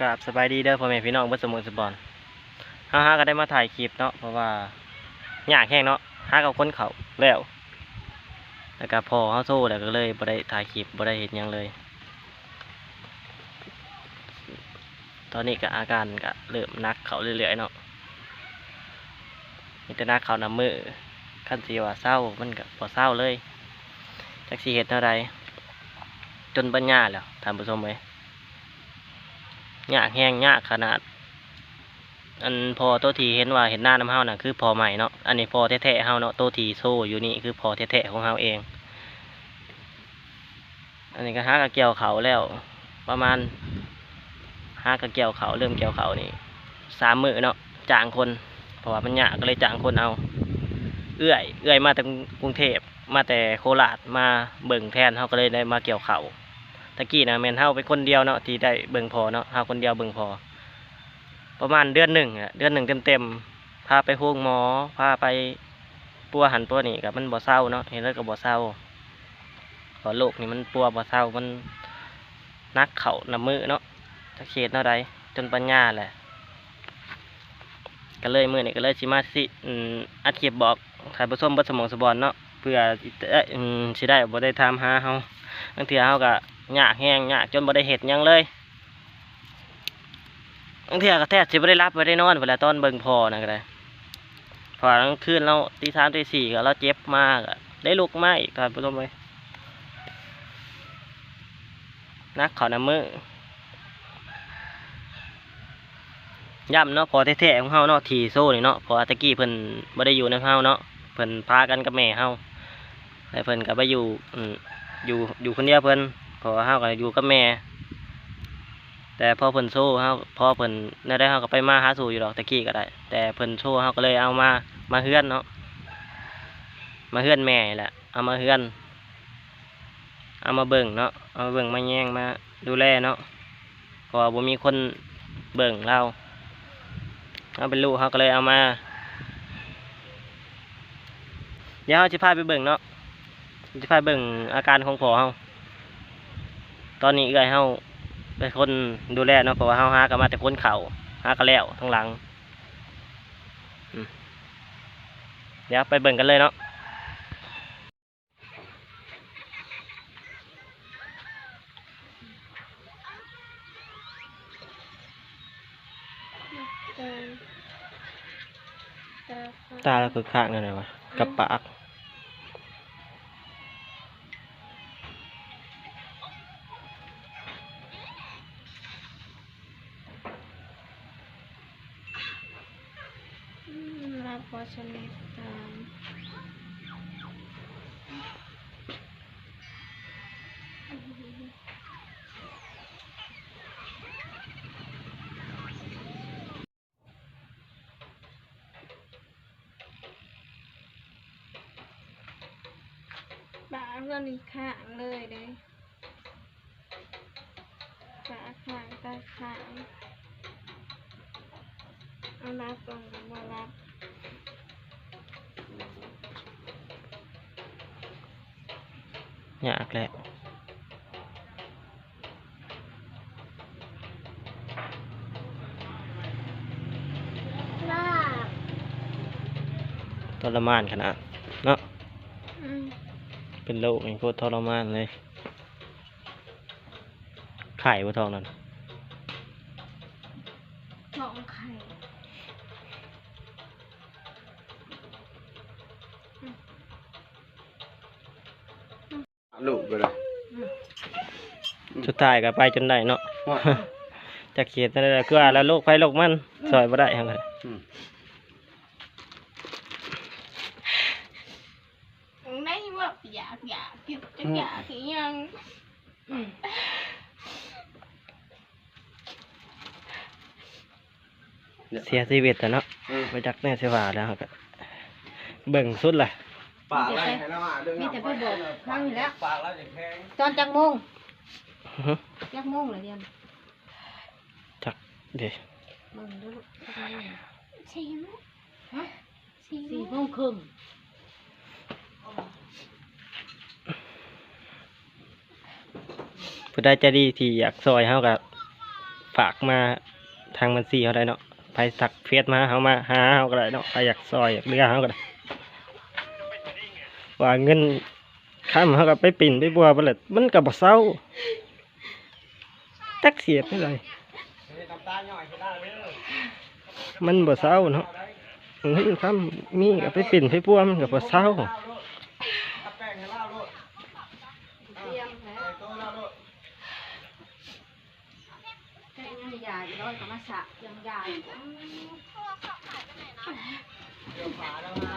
กราบสบายดีเด้อพ่อแม่พี่น้องเบิดสมุนสบอนฮ่าฮาก็ได้มาถ่ายคลิปเนาะเพราะว่าอยากแห้งเนาะหากับคนเขาแล้วแล้วก็พอเขาโซ่แล้วก็เลยบ่ได้ถ่ายคลิปบ่ได้เห็นยังเลย ตอนนี้ก็อาการก็เริ่มนักเขาเรื่อยๆเนาะมีแต่นักเขาน้ำมือขั้นสีว่าเศร้ามันก็บ่เศร้าเลยจักสีเห็ดเท่าไรจนปัญญาแล้วท่านผู้ชมเอ้ย ยากแห้งยากขนาด อันพอตัวทีเห็นว่าเห็นหน้าน้ำเฮาน่ะคือพอใหม่เนาะอันนี้พอแท้ๆเฮาเนาะตัวทีโซ่อยู่นี่คือพอแท้ๆของเฮาเอง อันนี้ก็หากระเกี่ยวเขาแล้ว ประมาณหากระเกี่ยวเขาเริ่มเกี่ยวเขานี่สามมือเนาะจ้างคนเพราะว่ามันยากก็เลยจ้างคนเอาเอื้อย เอื้อยมาจากกรุงเทพมาแต่โคราชมาเบิ่งแทนเฮาก็เลยได้มาเกี่ยวเขา ตะกี้นะแมนเฮาเป็นคนเดียวเนาะที่ได้เบิ่งพอเนาะเฮาคนเดียวเบิ่งพอ ประมาณเดือนหนึ่งอะเดือนหนึ่งเต็มๆพาไปห้องหมอพาไปปัวหันปัวนี่กับมันบ่เศร้าเนาะเห็นแล้วก็บ่เศร้าเพราะโรคนี่มันปัวบ่เศร้ามันนักเข่าน้ำมือเนาะตะเขียดเนาะใดจนปัญญาแหละก็เลยมือนี่ก็เลยสิมาสิอัดคลิปบอกถ่ายผสมบัสมองสบอนเนาะเพื่อเอ้ยอืมสิได้บ่ได้ถามหาเฮาบางทีเขาก็ ยากแห้งยากจนบ่ได้เห็ดยังเลยบางทีก็แทบสิบ่ได้รับบ่ได้นอนเวลาตอนเบิ่งพอนะก็ได้พอกลางคืนเราตีสามตีสี่ก็เราเจ็บมากอะได้ลุกมาอีกท่านผู้ชมเลยนักขาน้ำมือย่ำเนาะพอแท้ๆของเฮาเนาะทีโซ่นี่เนาะพอตะกี้เพิ่นบ่ได้อยู่ในเฮาเนาะเพิ่นพากันกับแม่เฮาแล้วเพิ่นก็ไปอยู่อยู่อยู่คนเดียวเพิ่น อเฮาก็อยู่กับแม่ แต่พอเพิ่นโซ่เฮาพอเพิ่นได้ได้เฮาก็ไปมาหาสู่อยู่ดอกตะกี้ก็ได้ แต่เพิ่นโซ่เฮาก็เลยเอามามาเฮือนเนาะมาเฮือนแม่แหละเอามาเฮือน เอามาเบิ่งเนาะเอามาเบิ่งมาแย่งมาดูแลเนาะเพราะว่าบ่มีคนเบิ่งเราเอาเป็นลูกเฮาก็เลยเอามาเดี๋ยวเฮาสิพาไปเบิ่งเนาะจะพาเบิ่งอาการของพ่อเฮา ตอนนี้เอื้อยเฮาเป็นคนดูแลเนาะเพราะว่าเฮาหากันมาแต่คนเข่าหากันแล้วทั้งหลังอืมเดี๋ยวไปเบิ่งกันเลยเนาะตาเราคือข้างนั่นเลยวะกับปาก รับพอชนิดตามบาเรื่องนี้ข้างเลยเด้บาข้างตาข้างเอารับตรงกับรับ ยากแหละลาบทรมานขนาดเนาะอืมเป็นโรคนี่โคตรทรมานเลยไข่บ่ทองนั่นท้องไข่ ลูกไปเลยสุดท้ายก็ไปจนได้เนาะว่าจะเขียนอะไรก็ว่าแล้วโรคไฟโรคมันซอยบ่ได้ทั้งนั้นอืมไม่ว่าอยากอยากอยากจะอยากอีหยังเสียชีวิตแต่เนาะอืมไปจักแน่เสียว่าแล้วก็เบิ่งสุดล่ะ ปากอะไรให้เราอะเรื่องมีแต่ไปบอกทางอยู่แล้ว ปากเราจะแข็งตอนจักโมงอื้อหือจักโมงเลยเดียวจักเดี๋ยวมึงดูจักโมงสี่โมงฮะสี่สี่โมโมงงครึ่งผู้ใดใจะดีที่อยากซอยเฮากับฝากมาทางบัญชีเขาได้เนาะไปสักเฟซมาเขามาหาเขาก็ได้เนาะใครอยากซอยอยากเลือเขาก็ได้ ว่าเงินข้ามเขาก็ไปปิ่นไปบัวไปเลยมันก็บ่เศร้าจักเสียดไม่เลยมันบ่เศร้าเนาะเงินข้ามมีก็ไปปิ่นไปบัวมันก็บ่เศร้าเตรียมแพ้แค่ยังยาอยู่ร้อยก็มาสะยังยาอยู่